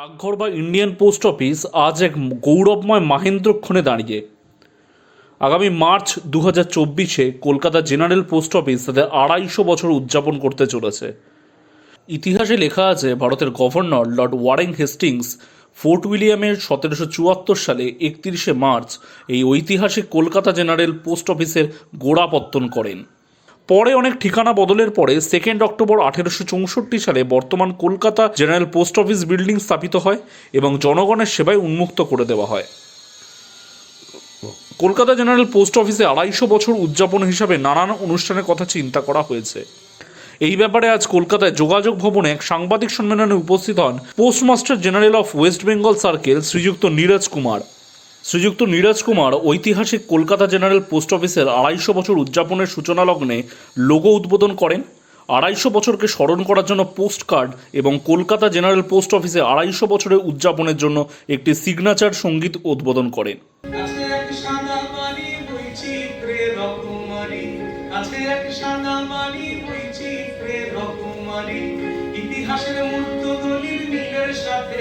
শহর বা Indian post office আজ এক গৌরবময় মাহেন্দ্রক্ষণে দাঁড়িয়ে। আগামী মার্চ দু হাজার চব্বিশে কলকাতা জেনারেল পোস্ট অফিস তাদের আড়াইশো বছর উদযাপন করতে চলেছে। ইতিহাসে লেখা আছে, ভারতের governor lord Warren Hastings fort উইলিয়ামের সতেরোশো চুয়াত্তর সালে একত্রিশে মার্চ এই ঐতিহাসিক কলকাতা জেনারেল পোস্ট অফিসের গোড়াপত্তন করেন। পরে অনেক ঠিকানা বদলের পরে সেকেন্ড অক্টোবর আঠেরোশো চৌষট্টি সালে বর্তমান Kolkata general post office building স্থাপিত হয় এবং জনগণের সেবায় উন্মুক্ত করে দেওয়া হয়। কলকাতা জেনারেল পোস্ট অফিসে আড়াইশো বছর উদযাপন হিসাবে নানান অনুষ্ঠানের কথা চিন্তা করা হয়েছে। এই ব্যাপারে আজ কলকাতায় যোগাযোগ ভবনে এক সাংবাদিক সম্মেলনে উপস্থিত হন postmaster general of West Bengal circle শ্রীযুক্ত নীরজ কুমার। শ্রীযুক্ত নীরজ কুমার ঐতিহাসিক কলকাতা জেনারেল পোস্ট অফিসের আড়াইশো বছর উদযাপনের সূচনা লগ্নে লোগো উদ্বোধন করেন। আড়াইশো বছরকে স্মরণ করার জন্য পোস্ট কার্ড এবং কলকাতা জেনারেল পোস্ট অফিসে আড়াইশো বছরের উদযাপনের জন্য একটি সিগনেচার সংগীত উদ্বোধন করেন। ইতিহাসের সাথে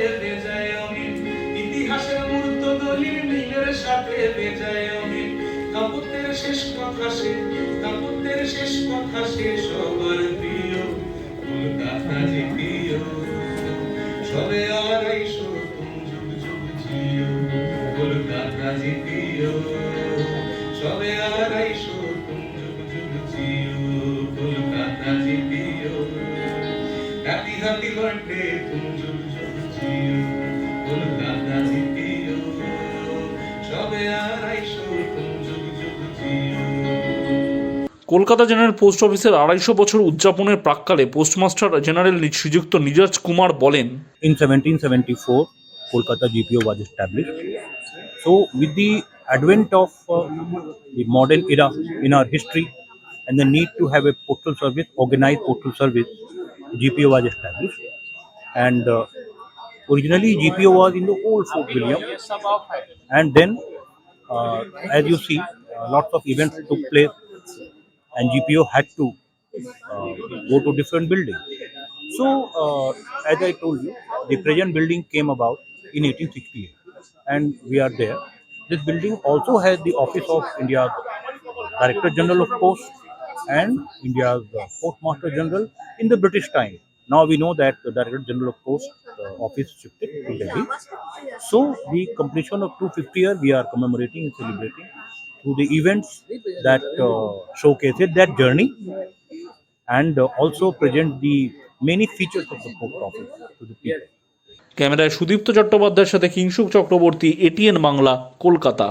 সাথে বেজায় অমিল কাপড়ের শেষ কথা সে কাপড়ের শেষ কথা সে সবার প্রিয়। কলকাতা যে প্রিয়, সবে আড়াইশো তুম যুগ যুগ জিও। কলকাতা জিতিও সবে আড়াইশো তুম যুগ যুগ জিও। কলকাতা জিতিও হ্যাপি হ্যাপি বার্থডে তুম কলকাতা জেনারেল পোস্ট অফিসের আড়াইশো বছর উদযাপনের প্রাক্কালে পোস্টমাস্টার জেনারেল শ্রীযুক্ত নীরজ কুমার বলেন in 1774 kolkata gpo was established so with the advent of uh, the modern era in our history and the need to have a postal service organized postal service gpo was established and uh, originally gpo was in the old fort william and then uh, as you see uh, lots of events took place and gpo had to uh, go to different building. so, uh, as I told you, the present building came about in 1868, and we are there. This building also has the office of India's Director General of Post and India's uh, Postmaster General in the British time. Now we know that the Director General of Post uh, office shifted to Delhi. So, the completion of 250 year we are commemorating and celebrating through the events that uh, showcases that journey and uh, also present the many features of the post office to the people. ক্যামেরায় সুদীপ্ত চট্টোপাধ্যায়ের সাথে Kingshuk Chakraborty ATN Bangla Kolkata